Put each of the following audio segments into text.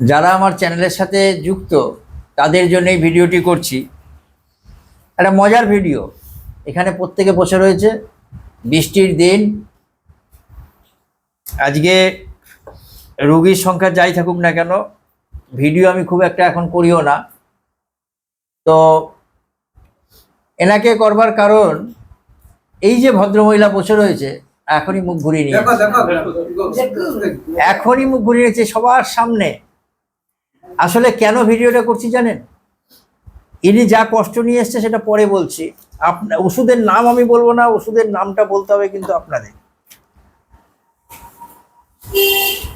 যারা আমার চ্যানেলের সাথে যুক্ত তাদের জন্য এই ভিডিওটি করছি। একটা মজার ভিডিও। এখানে প্রত্যেকে বসে রয়েছে। বৃষ্টির দিন। আজকে রুগীর সংখ্যা যাই থাকুক না কেন ভিডিও আমি খুব একটা এখন করিও না। তো এনাকে করবার কারণ এই যে ভদ্রমহিলা বসে রয়েছে এখনই মুখ ঘুরিয়ে নিয়ে দেখো দেখো। এখনই মুখ ঘুরিয়ে নিয়েছে সবার সামনে। আসলে কেন ভিডিওটা করছি জানেন? ইনি যা কষ্ট নিয়ে এসছে সেটা পরে বলছি। আপনার ওষুধের নাম আমি বলব না, ওষুধের নামটা বলতে হবে কিন্তু আপনাদের।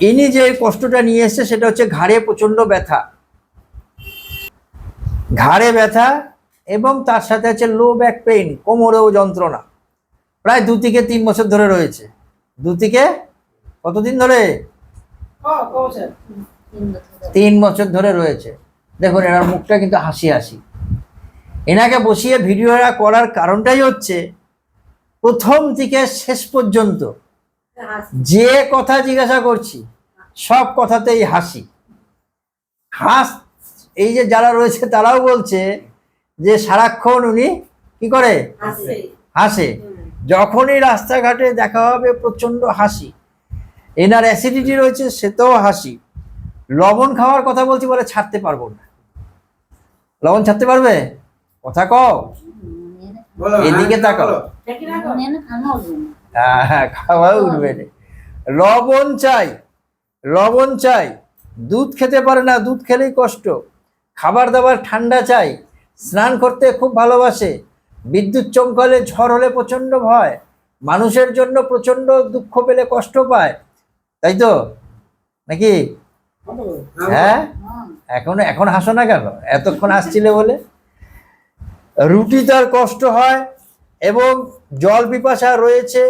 ইনি যে কষ্টটা নিয়ে এসছে সেটা হচ্ছে ঘাড়ে প্রচণ্ড ব্যথা। ঘাড়ে ব্যথা এবং তার সাথে আছে লো ব্যাক পেইন, কোমরেও যন্ত্রণা। প্রায় দু থেকে তিন বছর ধরে রয়েছে। দু থেকে কতদিন ধরে? তিন বছর ধরে রয়েছে। দেখুন এনার মুখটা কিন্তু হাসি হাসি এনাকে বসিয়ে ভিডিওটা করার কারণটাই হচ্ছে প্রথম থেকে শেষ পর্যন্ত যে কথা জিজ্ঞাসা করছি সব কথাতেই হাসি। হাস এই যে যারা রয়েছে তারাও বলছে যে সারাক্ষণ উনি কি করে? হাসে। যখনই রাস্তাঘাটে দেখা হবে প্রচণ্ড হাসি। এনার অ্যাসিডিটি রয়েছে সেটাও হাসি। লবণ খাওয়ার কথা বলছি বলে ছাড়তে পারব না। লবণ ছাড়তে পারবে? কথা কও। এদিকে তাকাও। হ্যাঁ খাওয়া উঠবে। লবণ চাই লবণ চাই। দুধ খেতে পারে না দুধ খেলেই কষ্ট। খাবার দাবার ঠান্ডা চাই। স্নান করতে খুব ভালোবাসে। বিদ্যুৎ চমকালে ঝড় হলে প্রচণ্ড ভয়। মানুষের জন্য প্রচণ্ড দুঃখ পেলে কষ্ট পায়। তাই তো? নাকি? হ্যাঁ? এখন এখন হাসো না কেন? এতক্ষণ আসছিলে বলে? রুটি তার কষ্ট হয় এবং জল পিপাসা রয়েছে,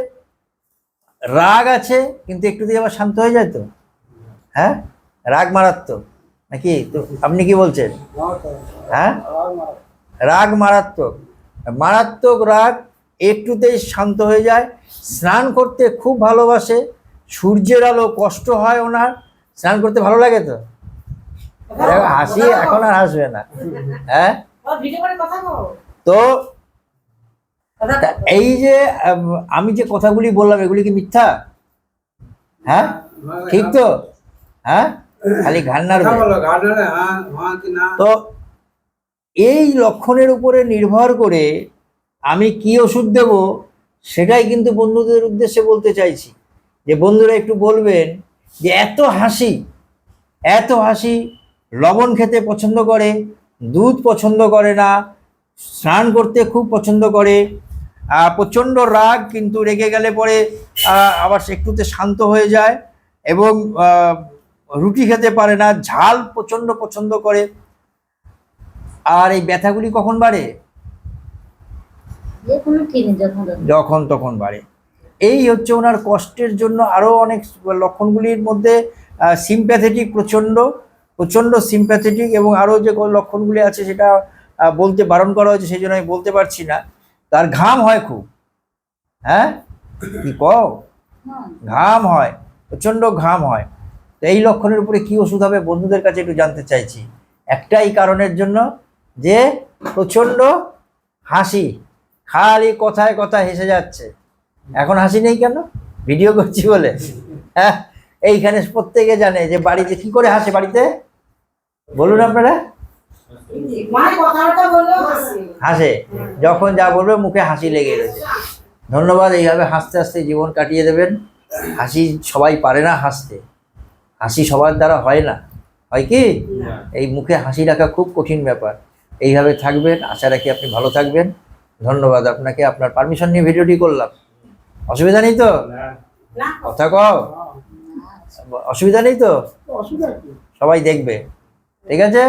রাগ আছে, কিন্তু একটু দিয়ে আবার শান্ত হয়ে যায় তো? হ্যাঁ? রাগ মারাত্মক। নাকি? তো আপনি কি বলছেন? হ্যাঁ? রাগ মারাত্মক। মারাত্মক রাগ একটুতেই শান্ত হয়ে যায়, স্নান করতে খুব ভালোবাসে, সূর্যের আলো কষ্ট হয় ওনার স্নান করতে ভালো লাগে তো? হাসি এখন আর হাসবে না। হ্যাঁ? তো এই যে আমি যে কথাগুলি বললাম এগুলি কি মিথ্যা? হ্যাঁ? ঠিক তো? হ্যাঁ? খালি ঘান্নার তো এই লক্ষণের উপরে নির্ভর করে আমি কি ওষুধ দেব সেটাই কিন্তু বন্ধুদের উদ্দেশ্যে বলতে চাইছি। যে বন্ধুরা একটু বলবেন যে এত হাসি এত হাসি লবণ খেতে পছন্দ করে দুধ পছন্দ করে না স্নান করতে খুব পছন্দ করে প্রচণ্ড রাগ কিন্তু রেগে গেলে পরে আবার একটুতে শান্ত হয়ে যায় এবং রুটি খেতে পারে না ঝাল প্রচণ্ড পছন্দ করে। আর এই ব্যথাগুলি কখন বাড়ে? যখন তখন বাড়ে। এই হচ্ছে ওনার কষ্টের জন্য আরও অনেক লক্ষণগুলির মধ্যে সিম্প্যাথেটিক প্রচণ্ড প্রচণ্ড সিম্প্যাথেটিক এবং আরও যে লক্ষণগুলি আছে সেটা বলতে বারণ করা হয়েছে সেই জন্য আমি বলতে পারছি না। তার ঘাম হয় খুব। হ্যাঁ? কি কও? ঘাম হয়, প্রচণ্ড ঘাম হয়। তো এই লক্ষণের উপরে কি ওষুধ হবে বন্ধুদের কাছে একটু জানতে চাইছি। একটাই কারণের জন্য যে প্রচণ্ড হাসি, খালি কথায় কথায় হেসে যাচ্ছে। এখন হাসি নেই কেন? ভিডিও করছি বলে। হ্যাঁ এইখানে প্রত্যেকে জানে যে বাড়িতে কি করে হাসে বাড়িতে? বলুন আপনারা। হাসে। যখন যা বলবে মুখে হাসি লেগে রয়েছে ধন্যবাদ এইভাবে হাসতে হাসতে জীবন কাটিয়ে দেবেন। হাসি সবাই পারে না হাসতে। হাসি সবার দ্বারা হয় না। হয় কি? এই মুখে হাসি রাখা খুব কঠিন ব্যাপার। এইভাবে থাকবেন। আশা রাখি আপনি ভালো থাকবেন। ধন্যবাদ আপনাকে। আপনার পারমিশন নিয়ে ভিডিওটি করলাম। অসুবিধা নেই তো? কথা কও। অসুবিধা নেই তো? সবাই দেখবে। ঠিক আছে?